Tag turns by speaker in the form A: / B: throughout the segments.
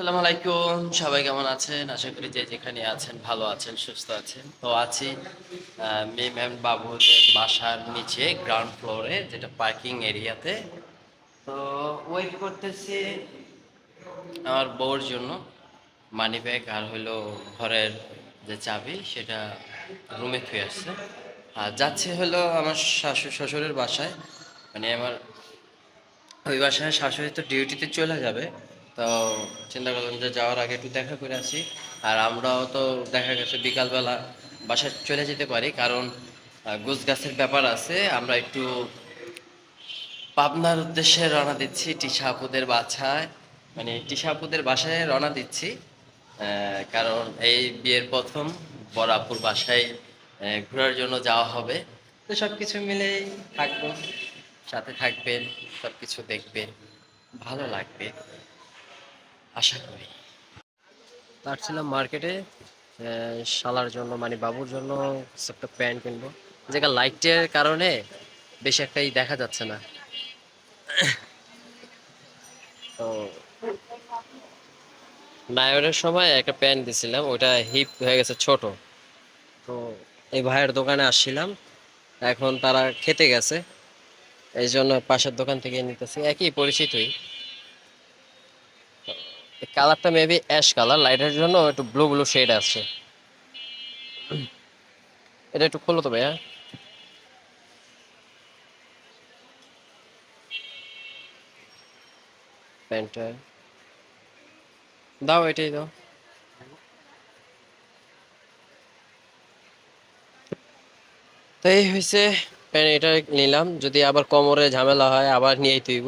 A: আসসালামু আলাইকুম, সবাই কেমন আছেন? আশা করি যে যেখানে আছেন ভালো আছেন, সুস্থ আছেন। তো আছি মিম এন্ড বাবুদের বাসার নিচে গ্রাউন্ড ফ্লোরে যেটা পার্কিং এরিয়াতে তো। ওয়েট করতেছি আমার বউর জন্য মানি ব্যাগ আর হলো ঘরের যে চাবি, সেটা রুমে থুয়ে আসছে। আর যাচ্ছে হলো আমার শাশুড় শ্বশুরের বাসায়। মানে আমার ওই বাসায় শাশুড়ি তো ডিউটিতে চলে যাবে। তো চিন্তা করলাম যে যাওয়ার আগে একটু দেখা করে আসি। আর আমরাও তো দেখা গেছে বিকালবেলা বাসায় চলে যেতে পারি, কারণ গোছ গাছের ব্যাপার আছে। আমরা একটু পাবনার উদ্দেশ্যে রওনা দিচ্ছি টিশা আপুদের বাসায়। মানে টিশা আপুদের বাসায় রওনা দিচ্ছি কারণ এই বিয়ের প্রথম বড় আপুর বাসায় ঘোরার জন্য যাওয়া হবে। তো সব কিছু মিলেই থাকব, সাথে থাকবেন সব কিছু দেখবেন, ভালো লাগবে। আশা করি। তার ছিলাম মার্কেটে শালার জন্য মানে বাবুর জন্য একটা প্যান্ট কিনবো। যেটা লাইটের কারণে বেশি একটাই দেখা যাচ্ছে না। তো নায়রের সময় একটা প্যান্ট দিছিলাম ওটা হিপ হয়ে গেছে ছোট। তো এই ভাইয়ের দোকানে আসছিলাম, এখন তারা খেতে গেছে। এই জন্য পাশের দোকান থেকে নিতেছি। একই পরিচিতই। কালারটা মেবি অ্যাশ কালার লাইটের জন্য একটু ব্লু ব্লু শেড আছে। এটা একটু খোলো তো ভাইয়া। প্যান্টটা দাও এটাই দাও। তো এই হয়েছে প্যান্ট এটা নিলাম, যদি আবার কোমরে ঝামেলা হয়, আবার নিয়েই তুইব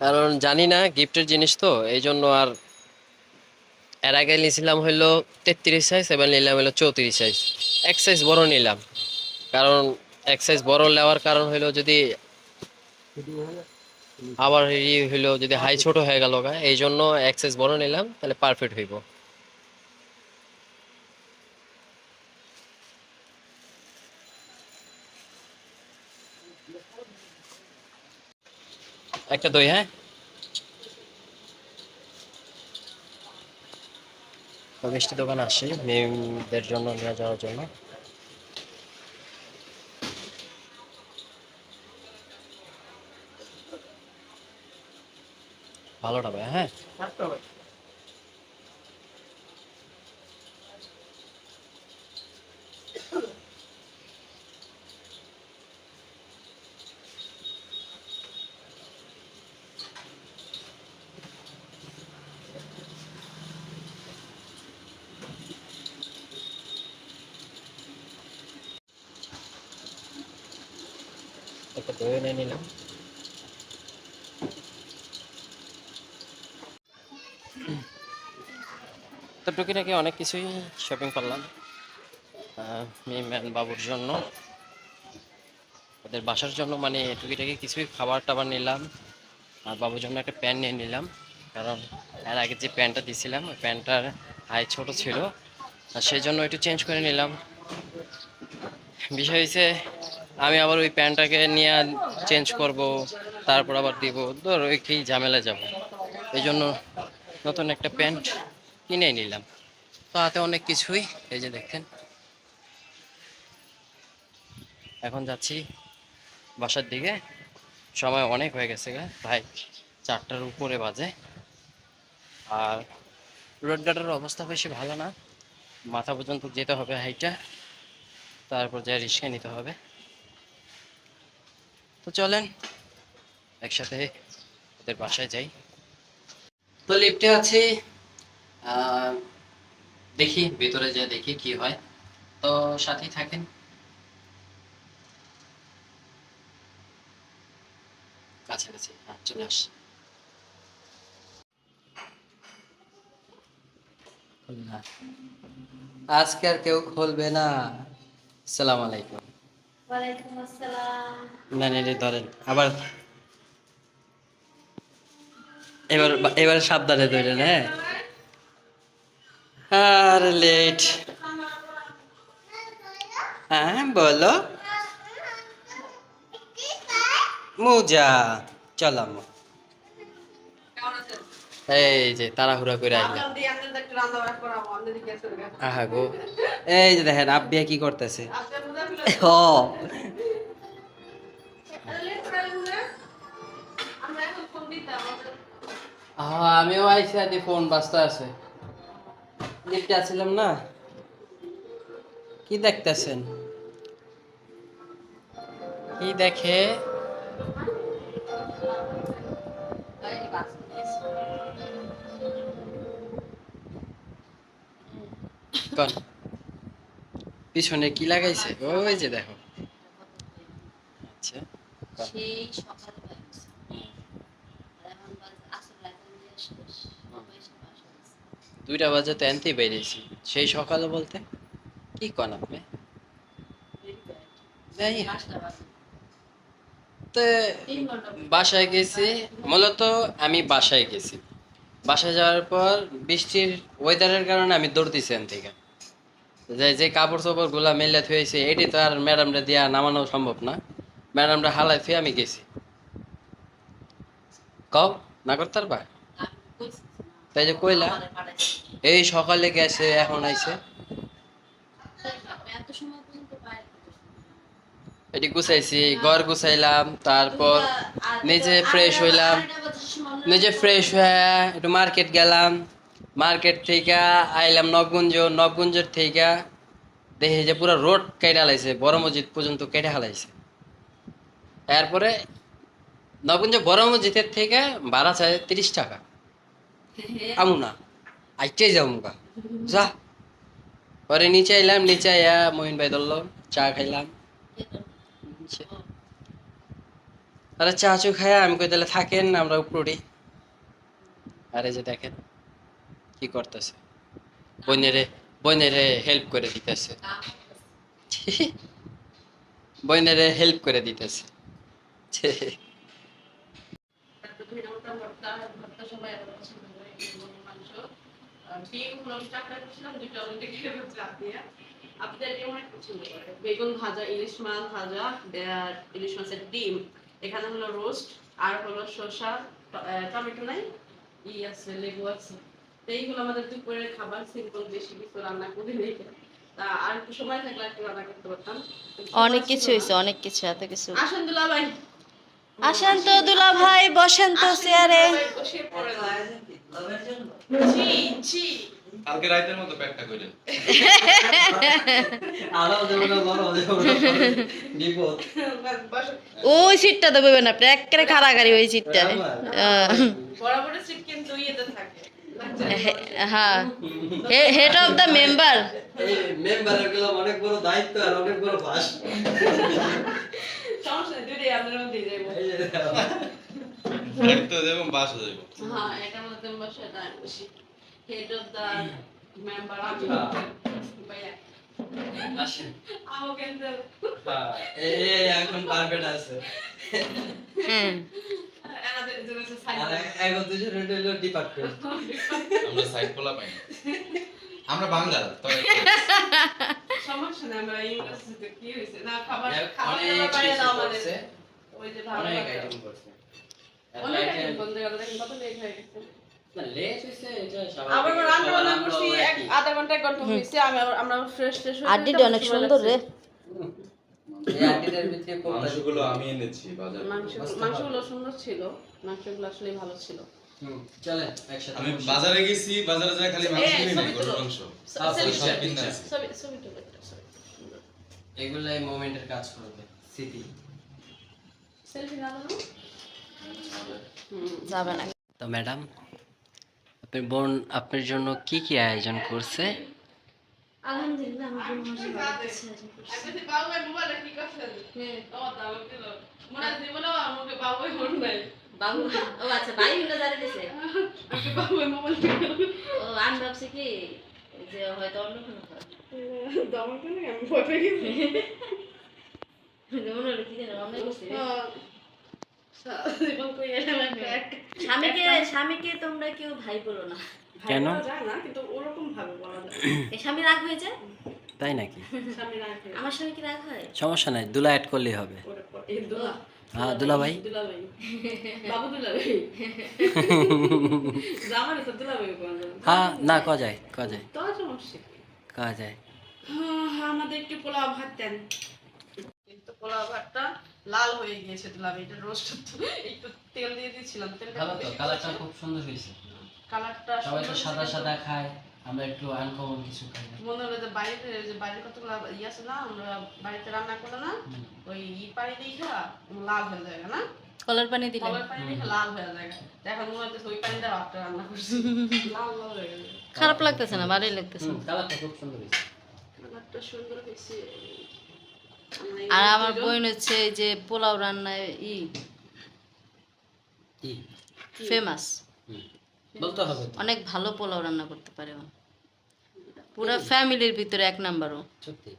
A: কারণ জানি না, গিফটের জিনিস তো এই জন্য আর এর আগে নিয়েছিলাম হইল তেত্রিশ সাইজ এবার নিলাম হইল চৌত্রিশ সাইজ এক সাইজ বড় নিলাম। কারণ এক সাইজ বড় নেওয়ার কারণ হইল যদি আবার হইল যদি হাই ছোট হয়ে গেল এই জন্য এক সাইজ বড় নিলাম, তাহলে পারফেক্ট হইব। একটা দই হ্যাঁ তো মিষ্টি দোকান আসি মেয়েদের জন্য নিয়ে যাওয়ার জন্য ভালো ভাই হ্যাঁ একটা দই এনে নিলাম। তো টুকিটাকি অনেক কিছুই শপিং করলাম আহ, মেয়ে ম্যান বাবুর জন্য। ওদের বাসার জন্য মানে টুকিটাকি কিছুই খাবার টাবার নিলাম আর বাবুর জন্য একটা প্যান্ট নিয়ে নিলাম। কারণ এর আগে যে প্যান্টটা দিছিলাম ওই প্যান্টটার হাই ছোট ছিল আর সেই জন্য একটু চেঞ্জ করে নিলাম। বিষয় হয়েছে আমি আবার ওই প্যান্টটাকে নিয়ে চেঞ্জ করব, তারপর আবার দিব। ধর ওই কি ঝামেলা যাব। এই জন্য নতুন একটা প্যান্ট কিনে নিলাম। তো হাতে অনেক কিছুই, এই যে দেখেন। এখন যাচ্ছি বাসার দিকে। সময় অনেক হয়ে গেছে প্রায় চারটার উপরে বাজে। আর রোড গার্ডের অবস্থা বেশি ভালো না। মাথা পর্যন্ত যেতে হবে হাইটা তারপর যা রিক্সা নিতে হবে। তো চলেন। একসাথে ওদের বাসায় যাই। তো লিফটে আছি। আহ, দেখি ভিতরে যে দেখি কি হয়। তো সাথেই থাকেন। কাছাকাছি হ্যাঁ চলে আস। আজকে আর কেউ খুলবে না। আসসালামু আলাইকুম।
B: ওয়ালাইকুম আসসালাম।
A: না না ধরেন আবার এবার এবার সাবধানে ধরেন হ্যাঁ? আর লেট হ্যাঁ বলো। মুজা চলো আম্মু। এই যে তাড়াহুড়া করে
C: গেছে
A: আহা গো। এই যে দেখেন আব্বিয়া কি করতেছে? আমিও আইসি আদি ফোন ব্যস্ত আছে। লিফটে আছিলাম না। কি দেখতেছেন? কি দেখে? কন? পিছনে কি লাগাইছে? ওই যে দেখো। আচ্ছা।
B: সেই।
A: দুইটা বাজে তো এনতেই বেরিয়েছি। সেই সকালে বলতে কি কন আপনি। তো বাসায় গেছি। মূলত আমি বাসায় গেছি। বাসায় যাওয়ার পর বৃষ্টির ওয়েদারের কারণে আমি দৌড় দিছি এন থেকে। যে যে কাপড় চোপড়গুলা মেলে থুয়েছি এটি তো আর ম্যাডামরা দিয়া নামানো সম্ভব না। ম্যাডামরা হালাই থুয়ে আমি গেছি। কও না করতে পারবা। তাই যে কইলা, এই সকালে গেছে, এখন আইছে। এটি গুছাইছি, ঘর গুছাইলাম, তারপর নিজে ফ্রেশ হইলাম। নিজে ফ্রেশ হয়ে একটু মার্কেট গেলাম। মার্কেট থেকে আইলাম নবগুঞ্জ, নবগুঞ্জের থেকে দেখি যে পুরো রোড কেটে হালাইছে, বড় মসজিদ পর্যন্ত কেটে হালাইছে। এরপরে নবগুঞ্জ বড় মসজিদের থেকে ভাড়া চাই তিরিশ টাকা। আমু না আইটে যাও মুখা যা। পরে নিচে আইলাম, নিচে আইয়া মহিন ভাই ধরলো, চা খাইলাম। আরে চা চু খায়, আমি কই তাহলে থাকেন, আমরা উপরে আরে যে দেখেন। কি করতেছে? বইনেরে বইনেরে হেল্প করে দিতেছে। বইনেরে হেল্প করে দিতেছে।
C: বেগুন ভাজা, ইলিশ মাছ ভাজা ইলিশ মাছের ডিম। এখানে হলো রোস্ট আর হলো শসা টমেটো নাই, ই আছে, লেবু আছে। তো এইগুলো আমাদের দুপুরের খাবার সিম্পল বেশি কিছু রান্না করি নেই। তা আর একটু সময় থাকলে একটু রান্না করতে পারতাম।
D: অনেক কিছু হয়েছে অনেক কিছু এত কিছু।
C: আসেন দুলা ভাই
D: আসেন তো দুলা ভাই বসেন তো চেয়ারে
C: বসে পড়ে যায় জি জি
E: কালকে রাতের মতো প্যাকটা করেন
A: আলাও দেবো না বড় দেবো বিপদ
D: ওই সিটটা তো বলবেন আপনি একেবারে খাড়াগাড়ি ওই সিটটা
C: বরাবরের সিট কিন্তু ইয়েতে থাকে।
D: হ্যাঁ। হেড অফ দ্য মেম্বার
A: মেম্বারেরগুলো অনেক বড় দায়িত্ব আর অনেক বড়
C: সমস্যা
E: দায়িত্ব দেবো দেবো।
C: হ্যাঁ এটার মধ্যে বসে এটা হেড অফ দ্য মেম্বার আমি ভাইয়া।
A: আসেন
C: আমও কিন্তু
A: এই এই এখন পারফেক্ট আছে।
D: হ্যাঁ
C: এনাদের জন্য হচ্ছে সাইড
A: আর এখন দুজন রেড ডিপার্টমেন্ট
E: আমরা সাইড পোলা পাই না। আমরা বাঙাল তবে
C: সমস্যা নেই আমরা ইউনিভার্সিটিতে কি হয়েছে? না খাবার খাবার বাইরে দাও আমাদের। ওই যে ভালো
A: অনেক আইটেম করছে।
C: আইটেম কত লেট হয়ে গেছে।
D: আড্ডিটা অনেক সুন্দর রে।
A: এই আন্টিটার ভিতরে
E: মাংসগুলো আমি এনেছি বাজার
C: মাংসগুলো সুন্দর ছিল। মাংসগুলো আসলে ভালো ছিল।
A: হুম, একসাথে
E: আমি বাজারে গেছি বাজারে যা খালি মাংস
C: এই,
E: নাই গরুর মাংস।
A: সব
E: কিনে আনছি।
C: ছবি ছবি তুলো একটা, ছবি। সুন্দর।
A: এগুলাই মোমেন্টের কাজ করবে স্মৃতি
C: সেলফি না
D: যাবে না।
A: তো ম্যাডাম আপনার বোন আপনার জন্য কি কি আয়োজন করছে?
B: আলহামদুলিল্লাহ
C: বাবু? ও। মনে হয়
B: আচ্ছা ভাই হলো দিছে। ও আমি ভাবছি কি যে হয়তো অন্য কোনো
C: আমি ভয় পেয়ে গেছি।
B: মনে হলো কি
C: হ্যাঁ।
B: স্বামীকে স্বামীকে তোমরা কেউ ভাই বলো না
A: কেন?
C: যায় না, কিন্তু ওরকম ভাবে বলা যায়।
B: এই স্বামী রাগ হয়ে যায়
A: তাই নাকি।
B: আমার স্বামী কি রাগ হয়?
A: সমস্যা নাই দুলা অ্যাড করলেই হবে।
C: এই দোলা।
A: হ্যাঁ হ্যাঁ না ক যায় ক যায়।
C: কি?
A: যায়।
C: হ্যাঁ, আমাদের একটু পোলাও ভাত দেন। কিন্তু পোলাও ভাতটা লাল হয়ে গিয়েছে দুলাভাই এটা রোস্ট একটু তেল দিয়ে দিয়েছিলাম তেলটা
A: খুব সুন্দর হয়েছে।
C: কালারটা
A: সবাই তো সাদা সাদা খায় আমরা একটু আনকমন কিছু খাই
C: মনে হলো যে বাড়িতে যে বাড়ির কতগুলো ই আছে না আমরা বাড়িতে রান্না করলে না ওই ই পানি দেখা লাল হয়ে যায় না?
D: কলার পানি দিলে।
C: কলার পানি দেখে লাল হয়ে যায়। এখন মনে হচ্ছে ওই পানি দিয়ে ভাতটা রান্না করছি। লাল লাল হয়ে গেছে।
D: খারাপ লাগতেছে না ভালোই লাগতেছে।
A: কালারটা খুব সুন্দর হয়েছে।
C: কালারটা সুন্দর হয়েছে।
D: আর আমার বোন হচ্ছে এই যে পোলাও রান্নায় ই ফেমাস
A: বলতে হবে
D: অনেক ভালো পোলাও রান্না করতে পারে ও। পুরো ফ্যামিলির ভিতরে এক নাম্বারও
A: সত্যি।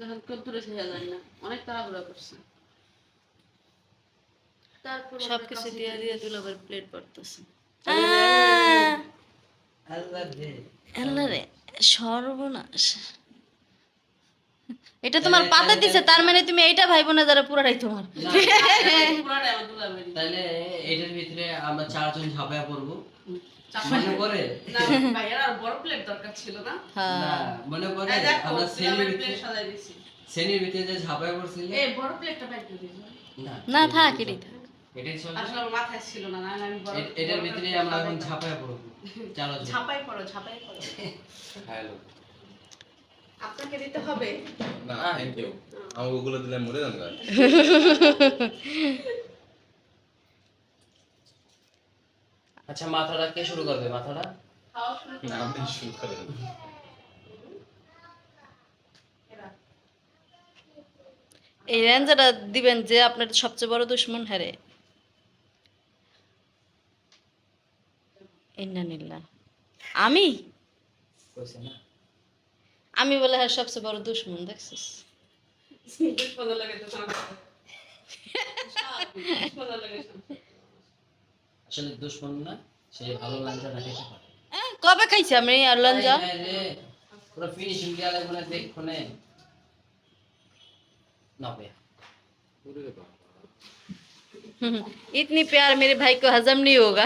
C: যখন কদ্দুরে ছেড়ে যায় না অনেক তাড়াহুড়া করছে। তারপর
D: সব কিছু দিয়ে দিয়ে দুলাবার প্লেট পড়তেছে
A: আল্লাহ রে
D: সর্বনাশ। এটা তোমার পাতা দিছে তার মানে তুমি এইটা ভাইবো না যারা পুরাটাই তোমার
A: তাহলে এটার ভিতরে আমরা চারজন ঝাঁপায়া পড়ব মনে পড়ে
C: না ভাইয়ার আর বড় প্লেট দরকার ছিল না
D: হ্যাঁ
A: না মনে পড়ে আমরা শ্রেণির ভিতরে শ্রেণির যে ঝাঁপায়া পড়ছিলে
C: এই বড় প্লেটটা প্যাক
A: না
D: থাক এটাই থাক
A: এটার ভিতরে আমরা এখন
C: সাজাইতাম।
A: পড়ব চারজন
C: পড়ো ঝাপাই পড়ো
E: হ্যালো
C: আপনাকে দিতে হবে?
E: না থ্যাংক ইউ আমাকে ওগুলো দিলে মরে যান
A: আচ্ছা মাথাটা কে শুরু করবে? মাথাটা?
C: খাওয়া শুরু করো।
E: না আপনি শুরু করেন
D: এই রেঞ্জাটা দিবেন যে আপনার সবচেয়ে বড় দুশ্মন হারে ইন্নানিল্লাহ আমি?
A: কইছে না।
D: আমি বলে হ্যাঁ সবচেয়ে বড় দুশ্মন দেখছিস
C: দুশ্মনের লাগে তো সংসার। দুশ্মনের লাগে সংসার।
A: আসলে দুশ্মন না সে ভালো লাঞ্চাটা খেতে পারে
D: আহ, কবে খাইছি আমি আর লঞ্জা
A: এই রে, রে, পুরো ফিনিশিং দেওয়া লাগবে না দেখো নে না বে
D: हम्म, इतनी प्यार मेरे भाई को हजम नहीं होगा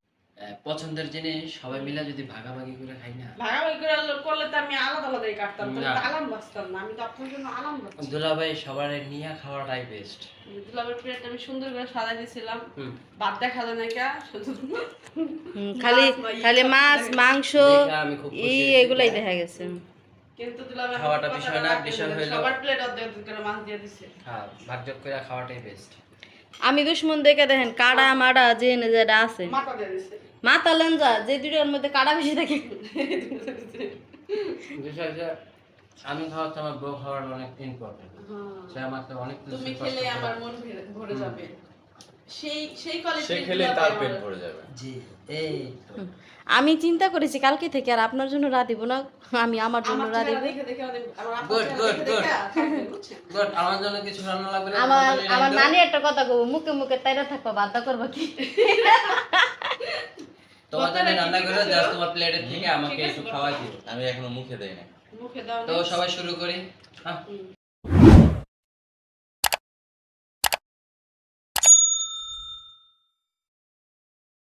A: পছন্দের জিনিস সবাই মিলে যদি ভাগাভাগি করে খাই না?
C: ভাগাভাগি করে করলে তো আমি আলাদা আলাদাই কাটতাম তো। আলাম বাঁচতাম না আমি তো আপনার জন্য আলাম বাঁচতাম।
A: দুলাভাই সবার নিয়ে খাওয়াটাই বেস্ট
C: দুলাবের প্লেট আমি সুন্দর করে সাজাই দিয়েছিলাম ভাত দেখা যায় না কে? শুধু
D: খালি খালি মাছ মাংস এই এগুলাই দেখা গেছে।
C: কিন্তু দুলাবের
A: খাওয়াটা বিষয় না, বিষয় হইলো-
C: সবার প্লেট অর্ধেক করে মাছ দিয়ে দিছে।
A: হ্যাঁ ভাগযোগ করে খাওয়াটাই বেস্ট
D: আমি দুশ্মন দেখে দেখেন কাড়া মাড়া যে না যেটা আছে।
C: মাথা দিয়ে দিছে।
D: মাথা লঞ্জা যে দুটোর মধ্যে কাড়া বেশি থাকে।
A: আমি খাওয়াতে আমার বউ খাওয়ার অনেক ইম্পর্টেন্ট সে আমাকে অনেক
C: তুমি খেলে আমার মন ভরে যাবে। সেই সেই কোয়ালিটি
E: সে খেলে তার পেট ভরে যাবে।
A: জি এই
D: আমি চিন্তা করেছি কালকে থেকে আর আপনার জন্য রাত দিব না আমি আমার জন্য
C: চেহারা
D: দিব।
C: দেখে দেখে আমাদের আমার
A: জন্য কিছু রান্না লাগবে না
D: আমার
A: আমার
D: নানি একটা কথা কব মুখে মুখে তাইরা থাকবা বাধ্য করব কি?
A: তোমার জন্য রান্না করে জাস্ট তোমার প্লেটের থেকে আমাকে একটু খাওয়াই দিও।
E: আমি এখনও মুখে দেই না
C: মুখে দাও
A: তো সবাই শুরু করি। হ্যাঁ।